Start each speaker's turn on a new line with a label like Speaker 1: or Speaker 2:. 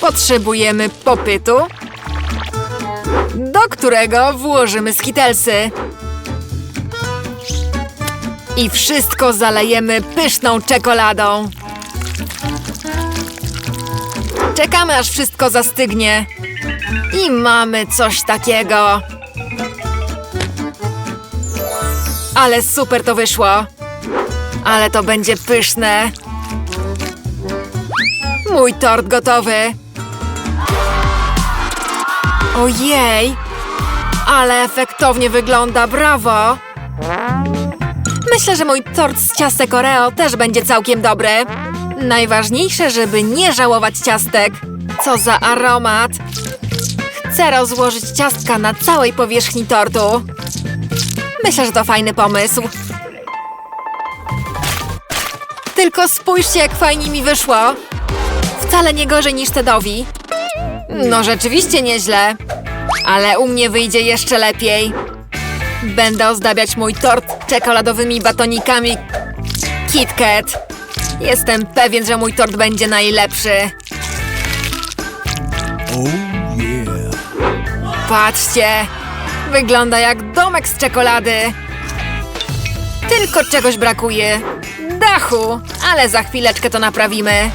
Speaker 1: Potrzebujemy popytu, do którego włożymy skitelsy. I wszystko zalejemy pyszną czekoladą. Czekamy, aż wszystko zastygnie. I mamy coś takiego. Ale super to wyszło. Ale to będzie pyszne. Mój tort gotowy. Ojej! Ale efektownie wygląda, brawo! Myślę, że mój tort z ciastek Oreo też będzie całkiem dobry. Najważniejsze, żeby nie żałować ciastek. Co za aromat! Chcę rozłożyć ciastka na całej powierzchni tortu. Myślę, że to fajny pomysł. Tylko spójrzcie, jak fajnie mi wyszło. Wcale nie gorzej niż Tedowi. No rzeczywiście nieźle. Ale u mnie wyjdzie jeszcze lepiej. Będę ozdabiać mój tort czekoladowymi batonikami KitKat. Jestem pewien, że mój tort będzie najlepszy.
Speaker 2: Oh yeah.
Speaker 1: Patrzcie! Wygląda jak domek z czekolady. Tylko czegoś brakuje. Dachu! Ale za chwileczkę to naprawimy.